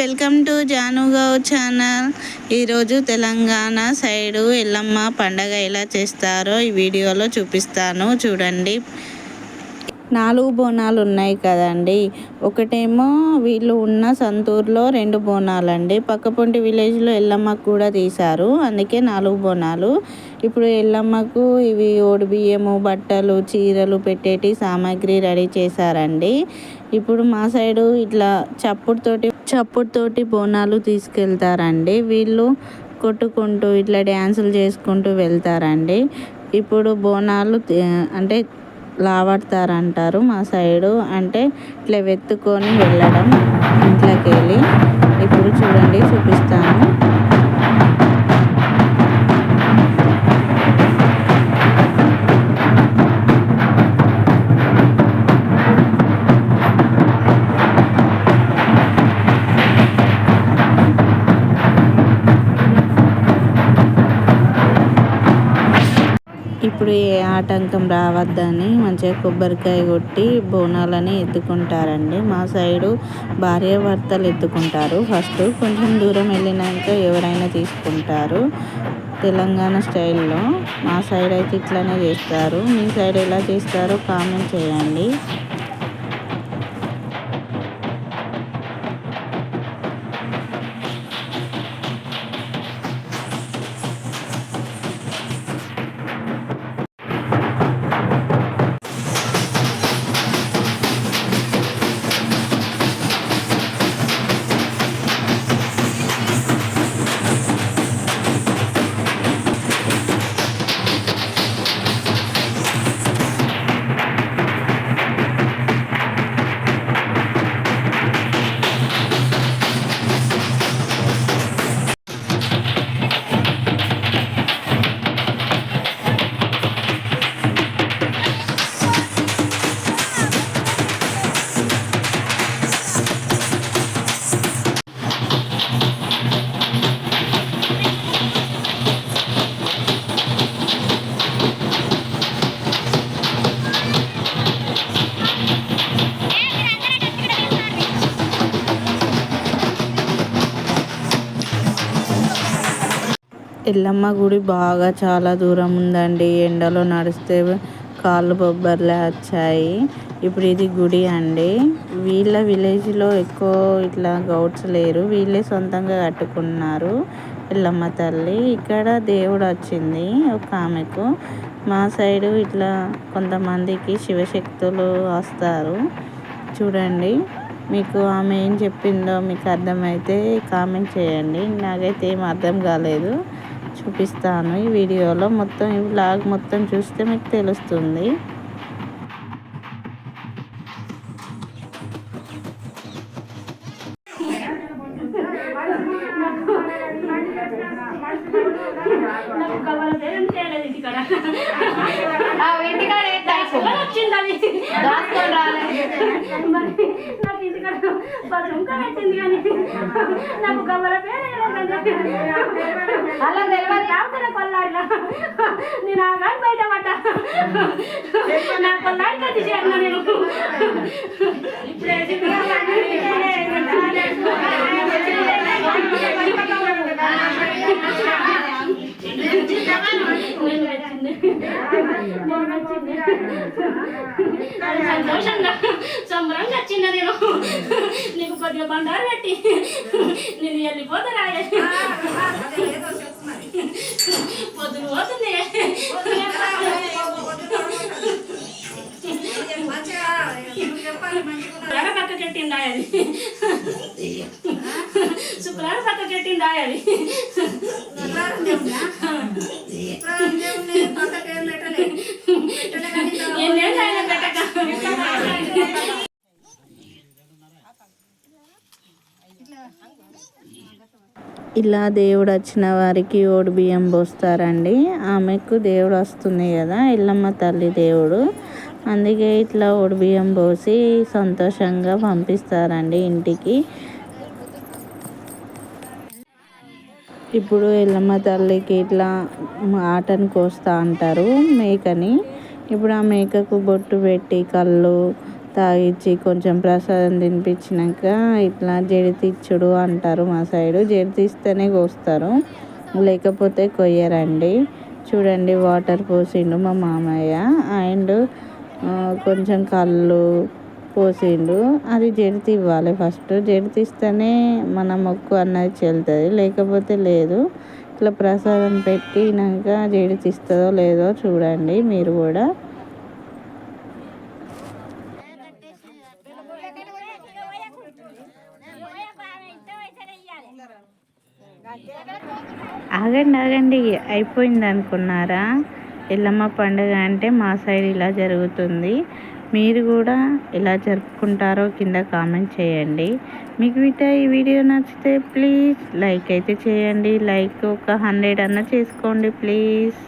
Welcome to జానుగావ్ channel. ఈరోజు Telangana side Yellamma పండగ ఎలా చేస్తారో ఈ వీడియోలో చూపిస్తాను. చూడండి. నాలుగు బోనాలు ఉన్నాయి కదండి. ఒకటేమో వీళ్ళు ఉన్న సంతూర్లో రెండు బోనాలు అండి పక్కపొంటి విలేజ్లో ఎల్లమ్మకు కూడా తీశారు. అందుకే నాలుగు బోనాలు. ఇప్పుడు ఎల్లమ్మకు ఇవి ఓడి బియ్యము బట్టలు చీరలు పెట్టేటి సామాగ్రి రెడీ చేశారండి. ఇప్పుడు మా సైడు ఇట్లా చప్పుడుతోటి చప్పుడుతోటి బోనాలు తీసుకెళ్తారండి. వీళ్ళు కొట్టుకుంటూ ఇట్లా డ్యాన్సులు చేసుకుంటూ వెళ్తారండి. ఇప్పుడు బోనాలు అంటే లావడతారంటారు మా సైడు. అంటే ఇట్లా వెతుకొని వెళ్ళడం ఇంట్లోకి వెళ్ళి ఇప్పుడు చూడండి చూపిస్తాను. ఇప్పుడు ఏ ఆటంకం రావద్దని మంచిగా కొబ్బరికాయ కొట్టి బోనాలని ఎత్తుకుంటారండి. మా సైడు భార్యాభర్తలు ఎత్తుకుంటారు. ఫస్ట్ కొంచెం దూరం వెళ్ళినాక ఎవరైనా తీసుకుంటారు. తెలంగాణ స్టైల్లో మా సైడ్ అయితే ఇట్లానే చేస్తారు. మీ సైడ్ ఎలా చేస్తారో కామెంట్ చేయండి. ఎల్లమ్మ గుడి బాగా చాలా దూరం ఉందండి. ఎండలో నడిస్తే కాళ్ళు బొబ్బర్లే వచ్చాయి. ఇప్పుడు ఇది గుడి అండి. వీళ్ళ విలేజ్లో ఎక్కువ ఇట్లా గౌడ్స్ లేరు. వీళ్ళే సొంతంగా కట్టుకున్నారు ఎల్లమ్మ తల్లి. ఇక్కడ దేవుడు వచ్చింది ఒక ఆమెకు. మా సైడు ఇట్లా కొంతమందికి శివశక్తులు వస్తారు. చూడండి మీకు ఆమె ఏం చెప్పిందో మీకు అర్థమైతే కామెంట్ చేయండి. నాకైతే ఏం అర్థం కాలేదు. చూపిస్తాను ఈ వీడియోలో. మొత్తం ఈ వ్లాగ్ మొత్తం చూస్తే మీకు తెలుస్తుంది. ఇంటికాడ రాలే నాకు ఇంటికాడ పెట్టింది కానీ నాకు గవ్వల పేరు అలా తెలియదు. రావుతున్న కొల్లాడిలో నేను ఆ గాని బయట పడ్డా. నా కొల్లాడికి వచ్చి చేరిన నేను. అది సంతోషంగా సంబరంగా వచ్చిందా నేను నీకు కొద్దిగా బండారు పెట్టి నేను వెళ్ళిపోతా రాయే. పొద్దున పోతుంది. పక్క కెట్టిందా అది. శుక్రవారం పక్క ఎన్నేళ్ళు ఆయన ఇలా దేవుడు వచ్చిన వారికి ఓడి బియ్యం పోస్తారండి. ఆమెకు దేవుడు వస్తుంది కదా ఎల్లమ్మ తల్లి దేవుడు. అందుకే ఇట్లా ఓడి బియ్యం పోసి సంతోషంగా పంపిస్తారండి ఇంటికి. ఇప్పుడు ఎల్లమ్మ తల్లికి ఇట్లా ఆటను కోస్తా అంటారు మేకని. ఇప్పుడు ఆ మేకకు బొట్టు పెట్టి కళ్ళు తాగిచ్చి కొంచెం ప్రసాదం తినిపించినాక ఇట్లా జడితిచ్చుడు అంటారు మా సైడు. జడితిస్తేనే కోస్తారు. లేకపోతే కొయ్యరండి. చూడండి వాటర్ పోసిండు మా మామయ్య. అండ్ కొంచెం కళ్ళు పోసిండు. అది జడితి ఇవ్వాలి ఫస్ట్. జడితిస్తేనే మన మొక్కు అన్నది చెల్తుంది లేకపోతే లేదు. ఇట్లా ప్రసాదం పెట్టినాక జడితిస్తుందో లేదో చూడండి మీరు కూడా. ఆగండి ఆగండి. అయిపోయింది అనుకున్నారా ఎల్లమ్మ పండుగ అంటే మా సైడ్ ఇలా జరుగుతుంది. మీరు కూడా ఎలా జరుపుకుంటారో కింద కామెంట్ చేయండి. మీకు వీట ఈ వీడియో నచ్చితే ప్లీజ్ లైక్ అయితే చేయండి. లైక్ ఒక హండ్రెడ్ అన్న చేసుకోండి ప్లీజ్.